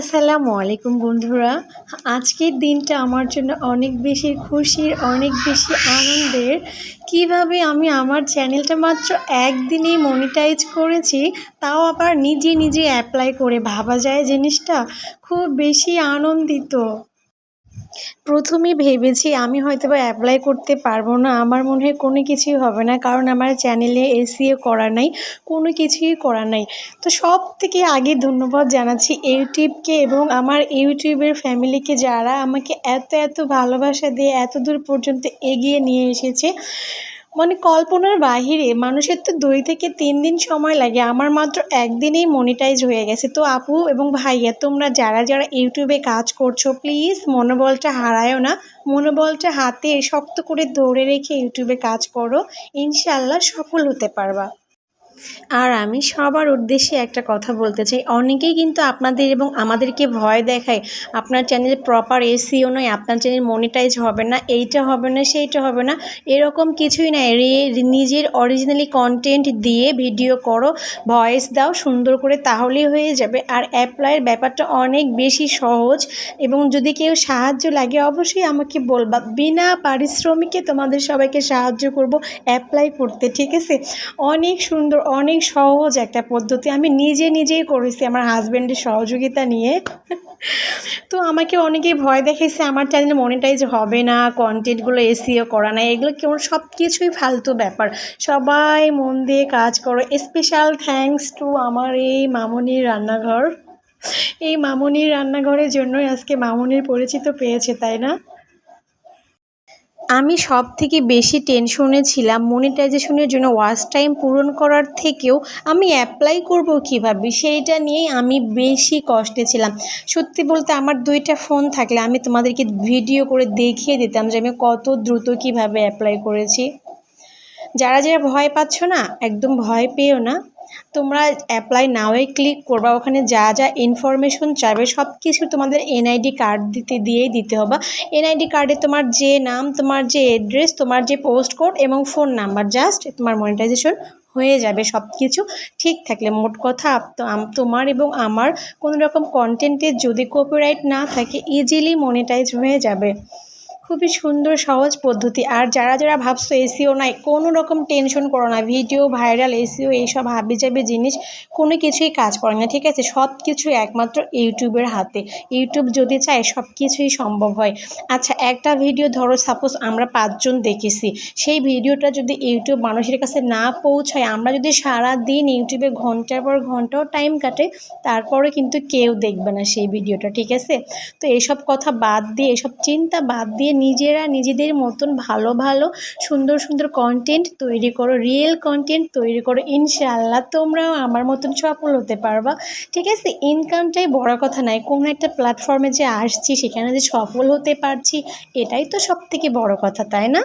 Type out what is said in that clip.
আসসালামু আলাইকুম বন্ধুরা। আজকের দিনটা আমার জন্য অনেক বেশি খুশির, অনেক বেশি আনন্দের। কীভাবে আমি আমার চ্যানেলটা মাত্র একদিনেই মনিটাইজ করেছি, তাও আবার নিজে নিজে অ্যাপ্লাই করে ভাবা যায় জিনিসটা? খুব বেশি আনন্দিত। প্রথমে ভেবেছি আমি হয়তো বা অ্যাপ্লাই করতে পারব না। আমার মনে হয় কোনো কিছুই হবে না, কারণ আমার চ্যানেলে এসিও করা নাই, কোনো কিছুই করা নাই। তো সব থেকে আগে ধন্যবাদ জানাচ্ছি ইউটিউবকে এবং আমার ইউটিউবের ফ্যামিলিকে যারা আমাকে এত এত ভালোবাসা দিয়ে এত দূর পর্যন্ত এগিয়ে নিয়ে এসেছে। মানে কল্পনার বাহিরে মানুষের তো দুই থেকে তিন দিন সময় লাগে। আমার মাত্র একদিনেই মনিটাইজ হয়ে গেছে। তো আপু এবং ভাইয়া, তোমরা যারা যারা ইউটিউবে কাজ করছ প্লিজ মনোবলটা হারায়ও না। মনোবলটা হাতে শক্ত করে ধরে রেখে ইউটিউবে কাজ করো। ইনশাল্লাহ সফল হতে পারবা। আর আমি সবার উদ্দেশ্যে একটা কথা বলতে চাই। অনেকেই কিন্তু আপনাদের এবং আমাদেরকে ভয় দেখায়, আপনার চ্যানেল প্রপার এসিও নয়, আপনার চ্যানেল মনিটাইজ হবে না, এইটা হবে না, সেইটা হবে না, এরকম কিছুই না। নিজের অরিজিনালি কন্টেন্ট দিয়ে ভিডিও করো ভয়েস দাও, সুন্দর করে তাহলেই হয়ে যাবে। আর অ্যাপ্লাইয়ের ব্যাপারটা অনেক বেশি সহজ এবং যদি কেউ সাহায্য লাগে, অবশ্যই আমাকে বলবা। বিনা পারিশ্রমিকে তোমাদের সবাইকে সাহায্য করব অ্যাপ্লাই করতে, ঠিক আছে? অনেক সুন্দর অনেক সহজ একটা পদ্ধতি। আমি নিজে নিজেই করেছি আমার হাজব্যান্ডের সহযোগিতা নিয়ে। তো আমাকে অনেকেই ভয় দেখাইছে, আমার চ্যানেল মনিটাইজ হবে না কন্টেন্টগুলো এসিও করা না এগুলো কেমন সব কিছুই ফালতু ব্যাপার। সবাই মন দিয়ে কাজ করো। স্পেশাল থ্যাঙ্কস টু আমার এই মামনির রান্নাঘর। এই মামনির রান্নাঘরের জন্যই আজকে মামনির পরিচিত পেয়েছে, তাই না? আমি সব থেকে বেশি টেনশনে ছিলাম। মনিটাইজেশনের জন্য ওয়াচ টাইম পূরণ করার থেকেও আমি অ্যাপ্লাই করব কীভাবে সেইটা নিয়েই আমি বেশি কষ্টে ছিলাম। সত্যি বলতে আমার দুইটা ফোন থাকলে আমি তোমাদেরকে ভিডিও করে দেখিয়ে দিতাম যে আমি কত দ্রুত কীভাবে অ্যাপ্লাই করেছি। যারা যারা ভয় পাচ্ছ না, একদম ভয় পেও না। তোমরা অ্যাপ্লাই নাওয়ে ক্লিক করবা, ওখানে যা যা ইনফরমেশন চাইবে সব কিছু তোমাদের এনআইডি কার্ড দিতে, দিয়েই দিতে হবে। এনআইডি কার্ডে তোমার যে নাম, তোমার যে অ্যাড্রেস তোমার যে পোস্ট কোড এবং ফোন নাম্বার জাস্ট তোমার মনিটাইজেশন হয়ে যাবে সব কিছু ঠিক থাকলে মোট কথা তোমার এবং আমার কোনো রকম কন্টেন্টে যদি কপিরাইট না থাকে ইজিলি মনিটাইজ হয়ে যাবে। খুবই সুন্দর, সহজ পদ্ধতি। আর যারা যারা ভাবছ এসিও নাই, কোনো রকম টেনশন করো না। ভিডিও, ভাইরাল, এসিও, এইসব হাবি যাবে জিনিস, কোনো কিছুই কাজ করে না, ঠিক আছে? সব কিছু একমাত্র ইউটিউবের হাতে। ইউটিউব যদি চায় সব কিছুই সম্ভব হয়। আচ্ছা একটা ভিডিও ধরো সাপোজ আমরা পাঁচজন দেখেছি। সেই ভিডিওটা যদি ইউটিউব মানুষের কাছে না পৌঁছায়, আমরা যদি সারা দিন ইউটিউবে ঘণ্টার পর ঘন্টাও টাইম কাটে তারপরে কিন্তু কেউ দেখবে না সেই ভিডিওটা, ঠিক আছে? তো এসব কথা বাদ দিয়ে এসব চিন্তা বাদ দিয়ে নিজেরা নিজেদের মতন ভালো ভালো সুন্দর সুন্দর কন্টেন্ট তৈরি করো রিয়েল কন্টেন্ট তৈরি করো। ইনশাআল্লাহ তোমরাও আমার মতন সফল হতে পারবা। ঠিক আছে? ইনকামটাই বড় কথা নয়। কোনো একটা প্ল্যাটফর্মে যে আসছি, সেখানে যে সফল হতে পারছি, এটাই তো সব থেকে বড় কথা, তাই না?